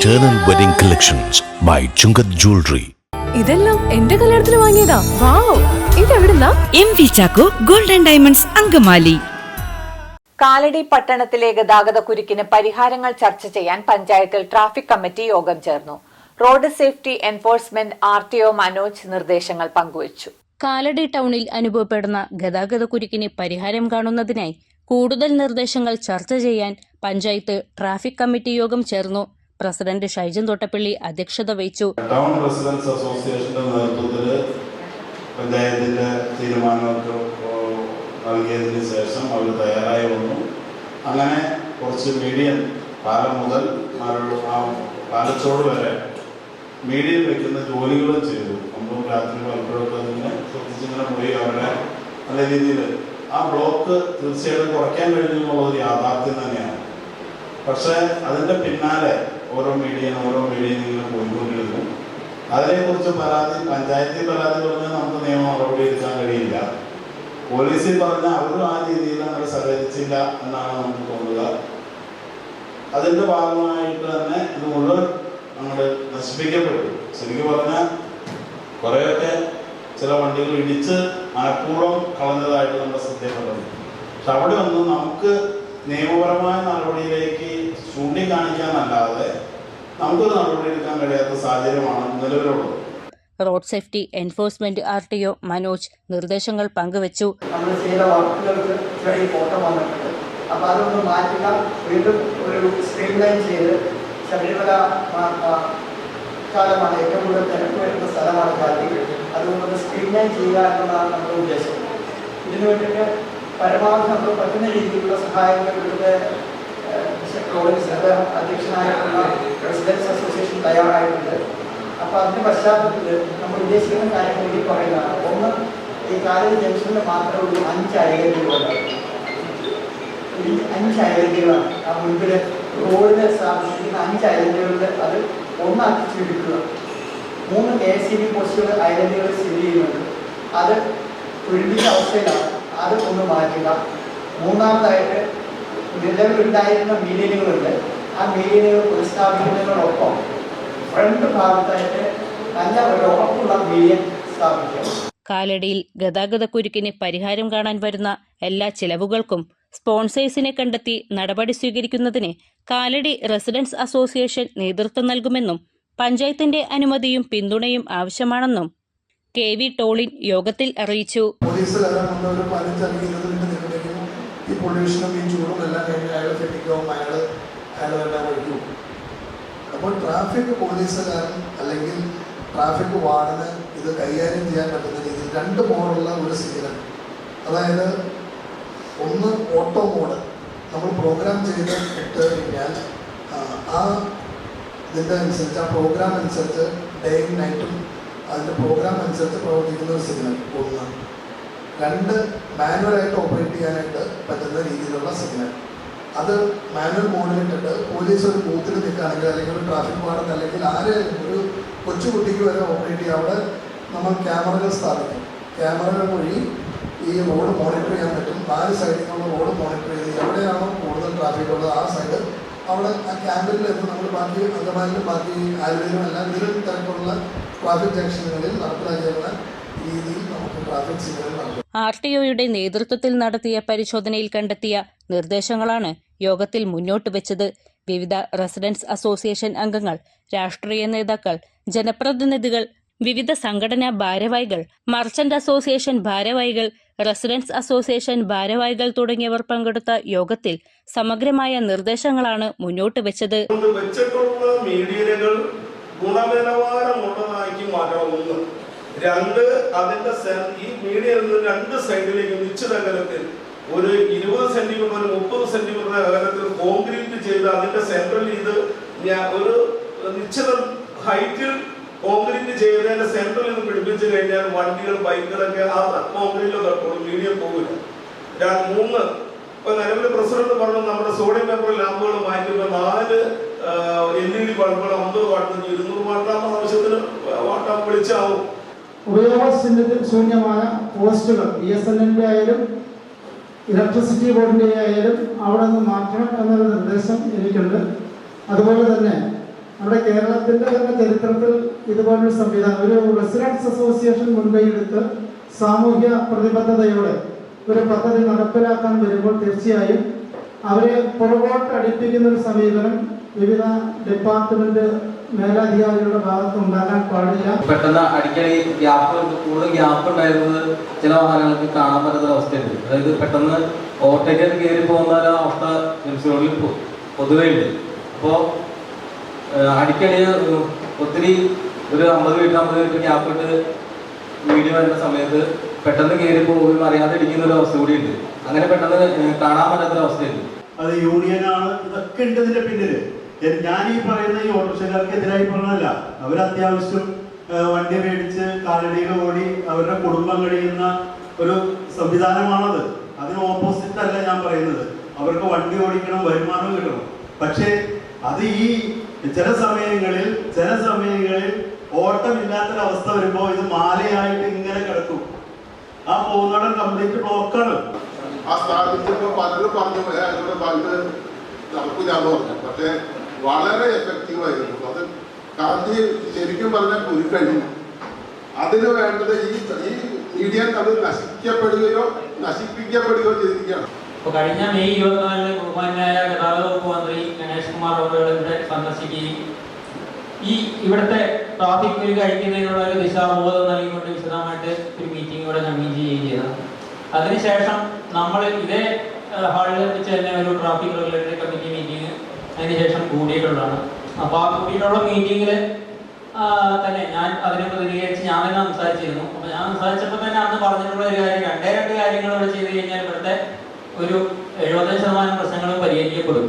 Eternal Wedding Collections by Chungath Jewelry. ഇതെല്ലാം എന്റെ കല്യാണത്തിന് വാങ്ങിയതാ. Wow ഇതെവിടുന്നാ? M V Chacko golden diamonds Angamaly. Kalady പട്ടണത്തിലെ ഗതാഗത കുരുക്കിന് പരിഹാരങ്ങൾ ചർച്ച ചെയ്യാൻ പഞ്ചായത്തിൽ ട്രാഫിക് കമ്മിറ്റി യോഗം ചേർന്നു. Road safety enforcement R T O Manoj നിർദ്ദേശങ്ങൾ പങ്കുവച്ചു. കാലടി ടൗണിൽ അനുഭവപ്പെടുന്ന ഗതാഗത കുരുക്കിന് പരിഹാരം കാണുന്നതിനായി കൂടുതൽ നിർദ്ദേശങ്ങൾ ചർച്ച ചെയ്യാൻ പഞ്ചായത്ത് ട്രാഫിക് കമ്മിറ്റി യോഗം ചേർന്നു. പ്രസിഡന്റ് ഷൈജൻ തോട്ടപ്പള്ളി അധ്യക്ഷത വഹിച്ചു. ടൗൺ റെസിഡൻസ് അസോസിയേഷന്റെ വന്നു. അങ്ങനെ കുറച്ച് മീഡിയം മുതൽ വരെ മീഡിയം വെക്കുന്ന ജോലികളും ചെയ്തു. നമ്മളും രാത്രി പലപ്പോഴൊക്കെ ഇങ്ങനെ ശ്രദ്ധിച്ചിങ്ങനെ പോയി. അവരെ നല്ല രീതിയിൽ ആ ബ്ലോക്ക് തീർച്ചയായിട്ടും കുറയ്ക്കാൻ കഴിഞ്ഞു എന്നുള്ളത് യാഥാർത്ഥ്യം തന്നെയാണ്. പക്ഷേ അതിന്റെ പിന്നാലെ ഓരോ മീഡിയയിൽ ഓരോ മീഡിയയിൽ ഇങ്ങനെ പോയിക്കൊണ്ടിരുന്നു അതിനെക്കുറിച്ച് പരാതി പഞ്ചായത്തിൽ പരാതി പറഞ്ഞാൽ നമുക്ക് നിയമ നടപടി എടുക്കാൻ കഴിയില്ല. പോലീസിൽ പറഞ്ഞാൽ അവരും ആ രീതിയിൽ അങ്ങനെ സഹകരിച്ചില്ല എന്നാണ് നമുക്ക് തോന്നുക. അതിന്റെ ഭാഗമായിട്ട് തന്നെ ഇത് മുഴുവൻ അങ്ങോട്ട് നശിപ്പിക്കപ്പെട്ടു. ശരിക്കും പറഞ്ഞാൽ കുറേയൊക്കെ ചില വണ്ടികൾ ഇടിച്ച് മനഃപൂർവം കളഞ്ഞതായിട്ട് നമ്മുടെ ശ്രദ്ധയപ്പെട്ടത് പക്ഷെ അവിടെ ഒന്നും നമുക്ക് നിയമപരമായ നടപടിയിലേക്ക് ചൂണ്ടിക്കാണിക്കാനല്ലാതെ നമുക്കൊരു നടപടിയെടുക്കാൻ കഴിയാത്ത സാഹചര്യമാണ് നിലവിലുള്ളത്. Road safety enforcement R T O Manoj നിർദ്ദേശങ്ങൾ പങ്കുവച്ചു. നമ്മൾ ചെയ്ത വർക്കുകൾക്ക് ചെറിയ കോട്ടം വന്നിട്ടുണ്ട്. അപ്പോൾ അതൊന്ന് മാറ്റുക വീണ്ടും ഒരു സ്ട്രീം ലൈൻ ചെയ്ത് ശബരിമല ആ, ആ, കാലമാണ് ഏറ്റവും കൂടുതൽ തിരക്ക് വരുന്ന സ്ഥലമാണ് കാലി അതുകൊണ്ട് സ്ട്രീം ലൈൻ ചെയ്യുക എന്നതാണ് നമ്മുടെ ഉദ്ദേശം. ഇതിനു വേണ്ടിയിട്ട് പരമാവധി നമ്മൾ പറ്റുന്ന രീതിയിലുള്ള സഹായങ്ങൾ ഇവിടുത്തെ റോഡിൻസ് അദ്ദേഹം അധ്യക്ഷനായിട്ടുള്ള റെസിഡൻസ് അസോസിയേഷൻ തയ്യാറായിട്ടുണ്ട്. അപ്പോൾ അതിന്റെ പശ്ചാത്തലത്തിൽ നമ്മൾ ഉദ്ദേശിക്കുന്ന കാര്യങ്ങൾ കൂടി പറയുന്നതാണ്. ഒന്ന് ഈ കാലേജ് ജംഗ്ഷനിൽ മാത്രമേ ഉള്ളൂ അഞ്ച് അയലതികളുണ്ട് ഈ അഞ്ച് അയലതികളാണ് ആ മുൻപിൽ റോഡിൽ സ്ഥാപിച്ചിരിക്കുന്ന അഞ്ച് അയലതികളിൽ അത് ഒന്നാക്കി ചുരുക്കുക. മൂന്ന് കെ എസ് സി ബി പോസ്റ്റുകൾ അയലതികൾ സ്ഥിതി ചെയ്യുന്നുണ്ട്. അത് ഒഴിഞ്ഞ അവസ്ഥയിലാണ്. അത് ഒന്ന് മാറ്റുക. മൂന്നാമതായിട്ട് നിലവിലുണ്ടായിരുന്ന മീഡിയനുകളുണ്ട് ആ മീഡിയനുകൾ പുനഃസ്ഥാപിക്കുന്നതിനോടൊപ്പം ഫ്രണ്ട് ഭാഗത്തായിട്ട് നല്ല ഒരു ഉറപ്പുള്ള മീഡിയൻ സ്ഥാപിക്കും. കാലടിയിൽ ഗതാഗത കുരുക്കിന് പരിഹാരം കാണാൻ വരുന്ന എല്ലാ ചിലവുകൾക്കും സ്പോൺസേഴ്സിനെ കണ്ടെത്തി നടപടി സ്വീകരിക്കുന്നതിന് കാലടി റെസിഡൻസ് അസോസിയേഷൻ നേതൃത്വം നൽകുമെന്നും പഞ്ചായത്തിന്റെ അനുമതിയും പിന്തുണയും ആവശ്യമാണെന്നും കെ വി ടോളിൻ യോഗത്തിൽ അറിയിച്ചു. പൊല്യൂഷനും ഈ ചൂടും എല്ലാം കഴിഞ്ഞ് അയാൾ ഫെറ്റിക്കാവും അയാൾ അയാൾ എല്ലാം അപ്പോൾ ട്രാഫിക് പോലീസുകാരൻ അല്ലെങ്കിൽ ട്രാഫിക് വാർഡിന് ഇത് കൈകാര്യം ചെയ്യാൻ പറ്റുന്ന രീതിയിൽ രണ്ട് മോഡുള്ള ഒരു സീനാണ്. അതായത് ഒന്ന് ഓട്ടോ മോഡ് നമ്മൾ പ്രോഗ്രാം ചെയ്ത് ഇട്ട് കഴിഞ്ഞാൽ ആ ഇതിന്റെ അനുസരിച്ച് ആ പ്രോഗ്രാം അനുസരിച്ച് ഡേയും നൈറ്റും അതിന്റെ പ്രോഗ്രാം അനുസരിച്ച് പ്രവർത്തിക്കുന്ന ഒരു സിഗ്നൽ ഒന്ന്. രണ്ട് മാനുവലായിട്ട് ഓപ്പറേറ്റ് ചെയ്യാനായിട്ട് പറ്റുന്ന രീതിയിലുള്ള സിഗ്നൽ. അത് മാനുവൽ മോഡിലിട്ടിട്ട് പോലീസ് ഒരു ബൂത്തിൽ നിൽക്കുകയാണെങ്കിൽ അല്ലെങ്കിൽ ഒരു ട്രാഫിക് വാർഡൻ അല്ലെങ്കിൽ ആര് ഒരു കൊച്ചുകുട്ടിക്ക് വരെ ഓപ്പറേറ്റ് ചെയ്യാം. അവിടെ നമ്മൾ ക്യാമറകൾ സ്ഥാപിക്കും. ക്യാമറകൾ വഴി ഈ റോഡ് മോണിറ്റർ ചെയ്യാൻ പറ്റും. നാല് സൈഡിൽ നിന്നുള്ള റോഡ് മോണിറ്റർ ചെയ്ത് എവിടെയാണോ കൂടുതൽ ട്രാഫിക് ഉള്ളത് ആ സൈഡ് അവിടെ ആ ക്യാമ്പിൽ നിന്ന് നമ്മൾ ബാക്കി അങ്കമാലിലും ബാക്കി ആയുർവേദം എല്ലാം ഇതിലും തിരക്കുള്ള ട്രാഫിക് ജംഗ്ഷനുകളിൽ നടപ്പിലാക്കിയുള്ള രീതിയിൽ നമുക്ക് ട്രാഫിക് സിഗ്നൽ നടക്കും ആർ ടി ഒയുടെ നേതൃത്വത്തിൽ നടത്തിയ പരിശോധനയിൽ കണ്ടെത്തിയ നിർദ്ദേശങ്ങളാണ് യോഗത്തിൽ മുന്നോട്ട് വെച്ചത്. വിവിധ റെസിഡൻസ് അസോസിയേഷൻ അംഗങ്ങൾ രാഷ്ട്രീയ നേതാക്കൾ ജനപ്രതിനിധികൾ വിവിധ സംഘടനാ ഭാരവാഹികൾ മർച്ചന്റ് അസോസിയേഷൻ ഭാരവാഹികൾ റെസിഡൻസ് അസോസിയേഷൻ ഭാരവാഹികൾ തുടങ്ങിയവർ പങ്കെടുത്ത യോഗത്തിൽ സമഗ്രമായ നിർദ്ദേശങ്ങളാണ് മുന്നോട്ട് വെച്ചത്. ഗുണനിലവാരമുള്ളതാക്കി രണ്ട് അതിന്റെ ഈ മീഡിയ രണ്ട് സൈഡിലേക്ക് നിശ്ചിത അകലത്തിൽ ഒരു ഇരുപത് സെന്റിമീറ്റർ മുപ്പത് സെന്റിമീറ്റർ അകലത്തിൽ കോൺക്രീറ്റ് ചെയ്ത് അതിന്റെ സെൻട്രൽ ഇത് ഒരു നിശ്ചിത ഹൈറ്റിൽ കോൺക്രീറ്റ് ചെയ്തതിന്റെ സെൻട്രൽ ഇത് പിടിപ്പിച്ചു കഴിഞ്ഞാൽ വണ്ടികൾ ബൈക്കുകളൊക്കെ ആ കോൺക്രീറ്റിൽ തട്ടുള്ളൂ മീഡിയം പോകില്ല മൂന്ന് ഇപ്പൊ നിലവിൽ പ്രസിഡന്റ് പറഞ്ഞു നമ്മുടെ സോഡിയം പേപ്പർ ലാമ്പുകൾ മാറ്റുമ്പോൾ നാല് എൽ ഇ ഡി ബൾബുകൾ അമ്പത് വാട്ട് ഇരുന്നൂറ് വാട്ടാകുന്ന ആവശ്യത്തിന് വാട്ടാകുമ്പോൾ വിളിച്ചാവും ഉപയോഗശൂന്യ ശൂന്യമായ പോസ്റ്റുകൾ ബി എസ് എൻ എല്ലിന്റെ ആയാലും ഇലക്ട്രിസിറ്റി ബോർഡിന്റെ ആയാലും അവിടെ നിന്ന് മാറ്റണം എന്നൊരു നിർദ്ദേശം എനിക്കുണ്ട്. അതുപോലെ തന്നെ നമ്മുടെ കേരളത്തിന്റെ തന്നെ ചരിത്രത്തിൽ ഇതുപോലൊരു സംവിധാനം ഒരു റെസിഡൻസ് അസോസിയേഷൻ മുൻകൈയെടുത്ത് സാമൂഹ്യ പ്രതിബദ്ധതയോടെ ഒരു പദ്ധതി നടപ്പിലാക്കാൻ വരുമ്പോൾ തീർച്ചയായും അവരെ പുറകോട്ട് അടുപ്പിക്കുന്ന ഒരു സമീപനം വിവിധ ഡിപ്പാർട്ട്മെന്റ് മേലധികാരികളുടെ ഭാഗത്ത് ഉണ്ടാകാൻ പാടില്ല. പെട്ടെന്ന് അടിക്കടി ഗ്യാപ്പ് കൂടുതൽ ഗ്യാപ്പ് ഉണ്ടായിരുന്നത് ചില വാഹനങ്ങൾക്ക് കാണാൻ പറ്റുന്ന അവസ്ഥയുണ്ട് അതായത് പെട്ടെന്ന് ഓവർടേക്കർ കയറി പോകുന്ന ഒരു അവസ്ഥ നിമിഷങ്ങളിൽ പൊതുവേ ഉണ്ട്. അപ്പോൾ അടിക്കടി ഒത്തിരി ഒരു അമ്പത് മിനിറ്റ് അമ്പത് മിനിറ്റ് ഗ്യാപ്പ് ഇട്ട് വീഡിയോ വരുന്ന സമയത്ത് പെട്ടെന്ന് കയറി പോകുകയും അറിയാതെ ഇടിക്കുന്ന ഒരു അവസ്ഥ കൂടി ഉണ്ട്. അങ്ങനെ പെട്ടെന്ന് കാണാൻ പറ്റാത്തൊരു അവസ്ഥയുണ്ട് അത് യൂണിയനാണ്. ഇതൊക്കെ ഉണ്ട് ഇതിന്റെ പിന്നിൽ. ഞാൻ- ഈ പറയുന്ന ഈ ഓട്ടോറിക്ഷക്കാർക്ക് എതിരായി പറഞ്ഞതല്ല. അവർ അത്യാവശ്യം വണ്ടി മേടിച്ച് കാലടിയിൽ ഓടി അവരുടെ കുടുംബം കഴിയുന്ന ഒരു സംവിധാനമാണത്. അതിന് ഓപ്പോസിറ്റ് അല്ല ഞാൻ പറയുന്നത്. അവർക്ക് വണ്ടി ഓടിക്കണം വരുമാനം കിട്ടണം. പക്ഷേ അത് ഈ ചില സമയങ്ങളിൽ ചില സമയങ്ങളിൽ ഓട്ടമില്ലാത്തൊരവസ്ഥ വരുമ്പോൾ ഇത് മാലയായിട്ട് ഇങ്ങനെ കിടക്കും. ആ പോകുന്നിടം കംപ്ലീറ്റ് ബ്ലോക്കാണ്. ആ സ്ഥാപിച്ചപ്പോൾ പലരും പറഞ്ഞു അതിനോട് അതിവിടെ പണ്ട് നടക്കില്ലാന്ന് പറഞ്ഞു. പക്ഷേ വളരെ എഫക്റ്റീവ് ആയിരുന്നു. അത് ഗാന്ധി ശരിക്കും പറഞ്ഞാൽ കുരുക്കഴിഞ്ഞു അതിന് വേണ്ടത് ഈ ഈ മീഡിയ അത് നശിക്കപ്പെടുകയോ നശിപ്പിക്കപ്പെടുകയോ ചെയ്തിരിക്കുകയാണ്. അപ്പോൾ കഴിഞ്ഞ മെയ് ഇരുപത്തിനാലിന് ബഹുമാനായ ഗതാഗത വകുപ്പ് മന്ത്രി ഗണേഷ് കുമാർ അവരുടെ ഇവിടെ സന്ദർശിക്കുകയും ഈ ഇവിടുത്തെ ട്രാഫിക് ബിൽ കഴിക്കുന്നതിനുള്ള ഒരു ദിശാബോധം നൽകിക്കൊണ്ട് വിശദമായിട്ട് ഒരു മീറ്റിംഗ് ഇവിടെ കൺവീൻ ചെയ്യുകയും ചെയ്തതാണ്. അതിനുശേഷം നമ്മൾ ഇതേ ഹാളിൽ വെച്ച് തന്നെ ഒരു ട്രാഫിക് റെഗുലേറ്ററി കമ്മിറ്റി മീറ്റിംഗ് അതിനുശേഷം കൂടിയിട്ടുള്ളതാണ്. അപ്പോൾ ആ കൂടിയിട്ടുള്ള മീറ്റിങ്ങിൽ തന്നെ ഞാൻ അതിനെ പ്രതികരിച്ച് ഞാൻ തന്നെ സംസാരിച്ചിരുന്നു. അപ്പോൾ ഞാൻ സംസാരിച്ചപ്പോൾ തന്നെ അന്ന് പറഞ്ഞിട്ടുള്ള ഒരു കാര്യം രണ്ടേ രണ്ട് കാര്യങ്ങൾ ഇവിടെ ചെയ്ത് കഴിഞ്ഞാൽ ഇവിടുത്തെ ഒരു എഴുപത്തഞ്ച് ശതമാനം പ്രശ്നങ്ങളും പരിഹരിക്കപ്പെടും.